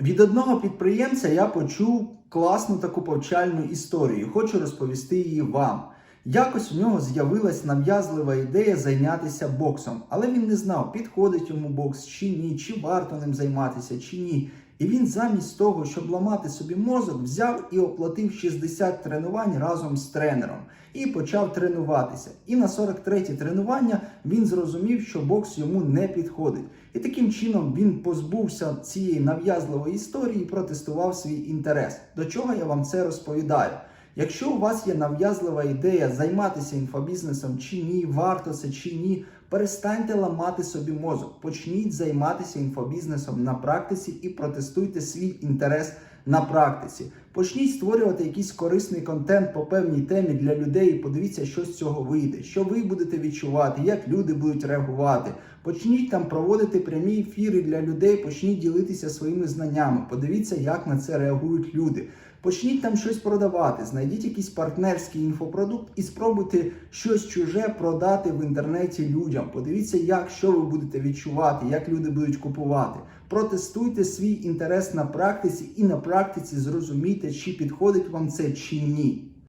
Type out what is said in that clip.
Від одного підприємця я почув класну таку повчальну історію. Хочу розповісти її вам. Якось в нього з'явилась нав'язлива ідея зайнятися боксом, але він не знав, підходить йому бокс чи ні, чи варто ним займатися, чи ні. І він замість того, щоб ламати собі мозок, взяв і оплатив 60 тренувань разом з тренером і почав тренуватися. І на 43 тренування він зрозумів, що бокс йому не підходить. І таким чином він позбувся цієї нав'язливої історії і протестував свій інтерес. До чого я вам це розповідаю? Якщо у вас є нав'язлива ідея займатися інфобізнесом чи ні, варто це чи ні, перестаньте ламати собі мозок. Почніть займатися інфобізнесом на практиці і протестуйте свій інтерес на практиці. Почніть створювати якийсь корисний контент по певній темі для людей. і Подивіться, що з цього вийде, що ви будете відчувати, як люди будуть реагувати. Почніть там проводити прямі ефіри для людей, почніть ділитися своїми знаннями. Подивіться, як на це реагують люди. Почніть там щось продавати, знайдіть якийсь партнерський інфопродукт і спробуйте щось чуже продати в інтернеті людям. Подивіться, як що ви будете відчувати, як люди будуть купувати. Протестуйте свій інтерес на практиці і на практиці зрозумійте, чи підходить вам це чи ні.